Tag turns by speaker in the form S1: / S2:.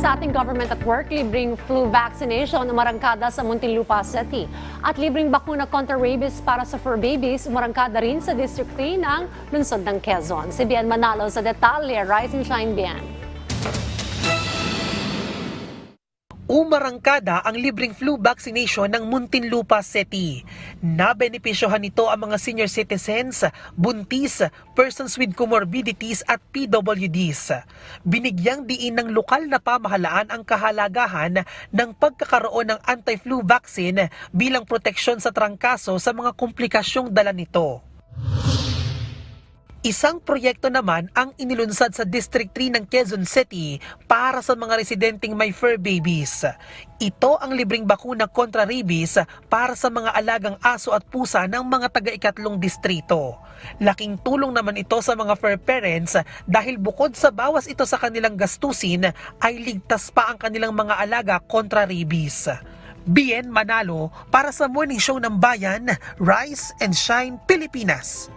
S1: Sa ating government at work, libreng flu vaccination umarangkada sa Muntinlupa City. At libreng bakuna contra rabies para sa fur babies umarangkada rin sa District 3 ng lungsod ng Quezon. Si Bian Manalo sa detalye. Rise and shine, Bian.
S2: Umarangkada ang libreng flu vaccination ng Muntinlupa City. Nabenepisyohan nito ang mga senior citizens, buntis, persons with comorbidities at PWDs. Binigyang diin ng lokal na pamahalaan ang kahalagahan ng pagkakaroon ng anti-flu vaccine bilang proteksyon sa trangkaso sa mga komplikasyong dala nito. Isang proyekto naman ang inilunsad sa District 3 ng Quezon City para sa mga residenteng may fur babies. Ito ang libreng bakuna kontra rabies para sa mga alagang aso at pusa ng mga taga-ikatlong distrito. Laking tulong naman ito sa mga fur parents dahil bukod sa bawas ito sa kanilang gastusin ay ligtas pa ang kanilang mga alaga kontra rabies. Bien Manalo para sa Morning Show ng Bayan, Rise and Shine Pilipinas.